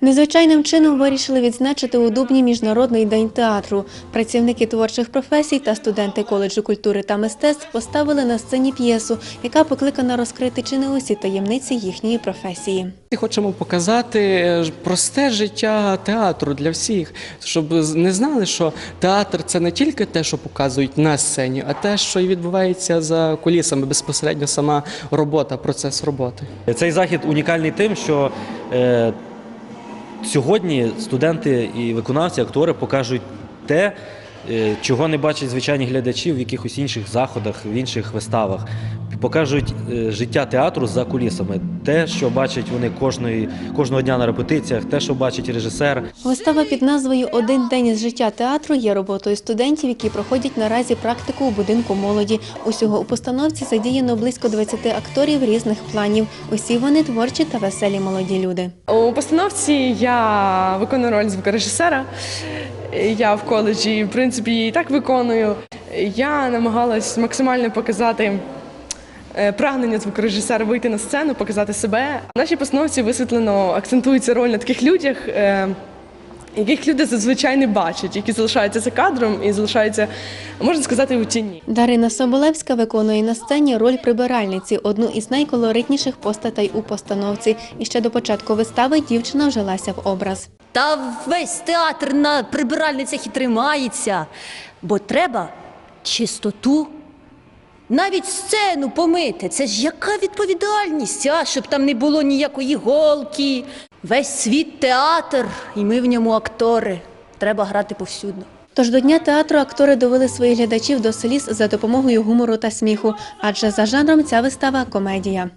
Незвичайним чином вирішили відзначити у Дубні Міжнародний день театру. Працівники творчих професій та студенти коледжу культури та мистецтв поставили на сцені п'єсу, яка покликана розкрити чи не усі таємниці їхньої професії. Хочемо показати е, просте життя театру для всіх, щоб не знали, що театр це не тільки те, що показують на сцені, а те, що і відбувається за кулісами, безпосередньо сама робота, процес роботи. Цей захід унікальний тим, що е, сьогодні студенти і виконавці, актори покажуть те, е, чого не бачать звичайні глядачі в якихось інших заходах, в інших виставах. Покажуть е, життя театру за кулісами, те, що бачать вони кожної, кожного дня на репетиціях, те, що бачить режисер. Вистава під назвою Один день із життя театру є роботою студентів, які проходять наразі практику у будинку молоді. Усього у постановці задіяно близько 20 акторів різних планів. Усі вони творчі та веселі молоді люди. У постановці я виконую роль звукорежисера. Я в коледжі, в принципі, її і так виконую. Я намагалась максимально показати прагнення звукорежисера вийти на сцену, показати себе. В нашій постановці висвітлено акцентується роль на таких людях, е, яких люди зазвичай не бачать, які залишаються за кадром і залишаються, можна сказати, у тіні. Дарина Соболевська виконує на сцені роль прибиральниці, одну із найколоритніших постатей у постановці. І ще до початку вистави дівчина вжилася в образ. Та весь театр на прибиральницях і тримається, бо треба чистоту. Навіть сцену помити. Це ж яка відповідальність, а? щоб там не було ніякої голки. Весь світ театр, і ми в ньому актори. Треба грати повсюдно. Тож до дня театру актори довели своїх глядачів до сліз за допомогою гумору та сміху, адже за жанром ця вистава комедія.